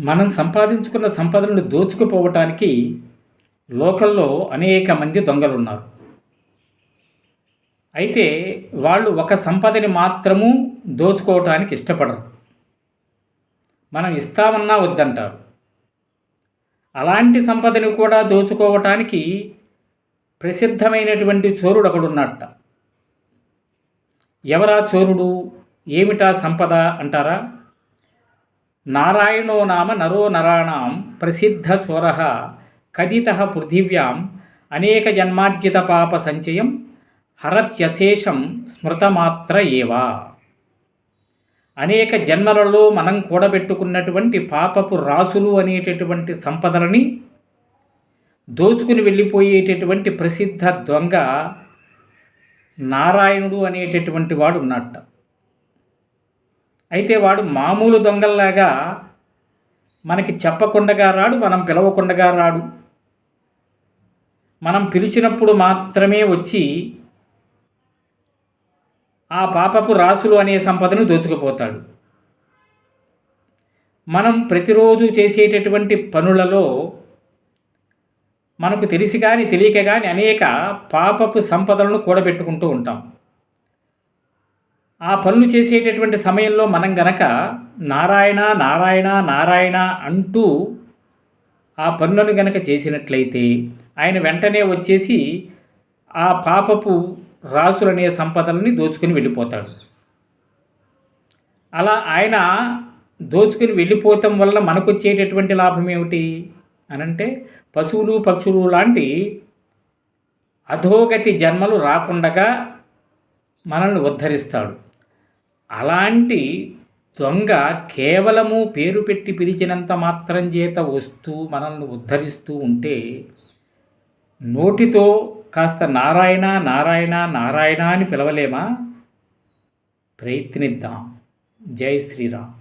మనం సంపాదించుకున్న సంపదలను దోచుకుపోవటానికి లోకల్లో అనేక మంది దొంగలు ఉన్నారు అయితే వాళ్ళు ఒక సంపదని మాత్రము దోచుకోవటానికి ఇష్టపడరు. మనం ఇస్తామన్నా వద్దంటారు. అలాంటి సంపదని కూడా దోచుకోవటానికి ప్రసిద్ధమైనటువంటి చోరుడు ఒకడున్నట్ట ఎవరా చోరుడు? ఏమిటా సంపద అంటారా? నారాయణో నామ నరో నరాణం ప్రసిద్ధ చోర కదిత పృథివ్యాం అనేక జన్మార్జిత పాప సంచయం హరత్యశేషం స్మృతమాత్ర ఏవా అనేక జన్మలలో మనం కూడబెట్టుకున్నటువంటి పాపపు రాసులు అనేటటువంటి సంపదలని దోచుకుని వెళ్ళిపోయేటటువంటి ప్రసిద్ధ దొంగ నారాయణుడు అనేటటువంటి వాడు ఉన్నట్ట. అయితే వాడు మామూలు దొంగల్లాగా మనకి చెప్పకుండా రాడు మనం పిలవకుండా రాడు. మనం పిలిచినప్పుడు మాత్రమే వచ్చి ఆ పాపపు రాసులు అనే సంపదను దోచుకుపోతాడు. మనం ప్రతిరోజు చేసేటటువంటి పనులలో మనకు తెలిసి కానీ తెలియక కానీ అనేక పాపపు సంపదలను కూడబెట్టుకుంటూ ఉంటాం. ఆ పనులు చేసేటటువంటి సమయంలో మనం గనక నారాయణ నారాయణ నారాయణ అంటూ ఆ పనులను గనక చేసినట్లయితే ఆయన వెంటనే వచ్చేసి ఆ పాపపు రాసులనే సంపదలని దోచుకుని వెళ్ళిపోతాడు. అలా ఆయన దోచుకుని వెళ్ళిపోవటం వల్ల మనకు వచ్చేటటువంటి లాభం ఏమిటి? అనంటే పశువులు పక్షులు లాంటి అధోగతి జన్మలు రాకుండగా మనల్ని ఉద్ధరిస్తాడు. అలాంటి దొంగ కేవలము పేరు పెట్టి పిలిచినంత మాత్రం చేత వస్తూ మనల్ని ఉద్ధరిస్తూ ఉంటే నోటితో కాస్త నారాయణ నారాయణ నారాయణ అని పిలవలేమా? ప్రయత్నిద్దాం. జై శ్రీరామ్.